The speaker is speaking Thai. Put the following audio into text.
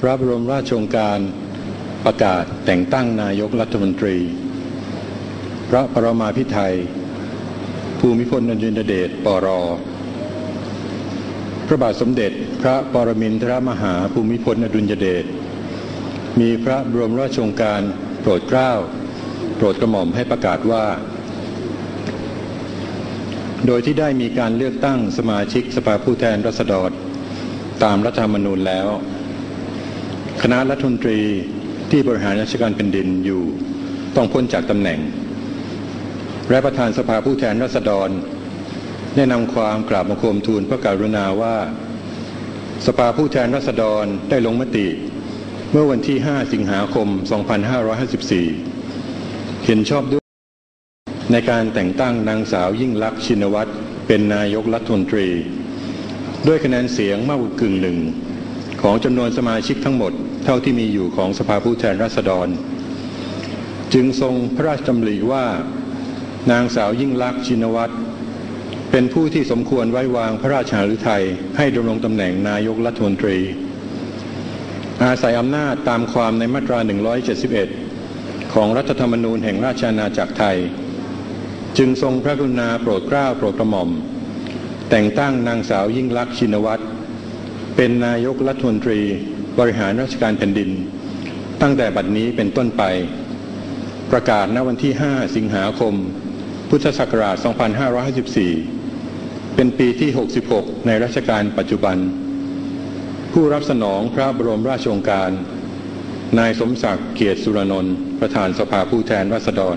พระบรมราชโองการประกาศแต่งตั้งนายกรัฐมนตรี พระปรมาภิไธยภูมิพลอดุลยเดชปร พระบาทสมเด็จพระปรมินทรมหาภูมิพลอดุลยเดช มีพระบรมราชโองการโปรดเกล้า โปรดกระหม่อมให้ประกาศว่า โดยที่ได้มีการเลือกตั้งสมาชิกสภาผู้แทนราษฎรตามรัฐธรรมนูญแล้ว คณะรัฐมนตรีที่บริหารราชการแผ่นดินอยู่ต้องพ้นจากตำแหน่ง และประธานสภาผู้แทนราษฎร ได้นำความกราบบังคมทูลพระกรุณาว่า สภาผู้แทนราษฎรได้ลงมติ เมื่อวันที่ 5 สิงหาคม 2554 เห็นชอบด้วย ในการแต่งตั้งนางสาวยิ่งลักษณ์ชินวัตรเป็นนายกรัฐมนตรี ด้วยคะแนนเสียงมากกว่ากึ่งหนึ่ง ของจำนวนสมาชิกทั้งหมด เท่าที่มีอยู่ของสภาผู้แทนราษฎร จึงทรงพระราชดำริว่า นางสาวยิ่งลักษณ์ชินวัตรเป็นผู้ที่สมควรไว้วางพระราชาฤทัยให้ดำรงตำแหน่งนายกรัฐมนตรี อาศัยอำนาจตามความในมาตรา 171 ของรัฐธรรมนูญแห่งราชอาณาจักรไทย จึงทรงพระกรุณาโปรดเกล้าโปรดกระหม่อม แต่งตั้งนางสาวยิ่งลักษณ์ชินวัตร เป็นนายกรัฐมนตรีบริหารราชการแผ่นดิน ตั้งแต่บัดนี้เป็นต้นไป ประกาศณวันที่ 5 สิงหาคม พุทธศักราช 2554 เป็นปีที่ 66 ในรัชกาลปัจจุบัน ผู้รับสนองพระบรมราชโองการ นายสมศักดิ์เกียรติสุรนนท์ประธานสภาผู้แทนราษฎร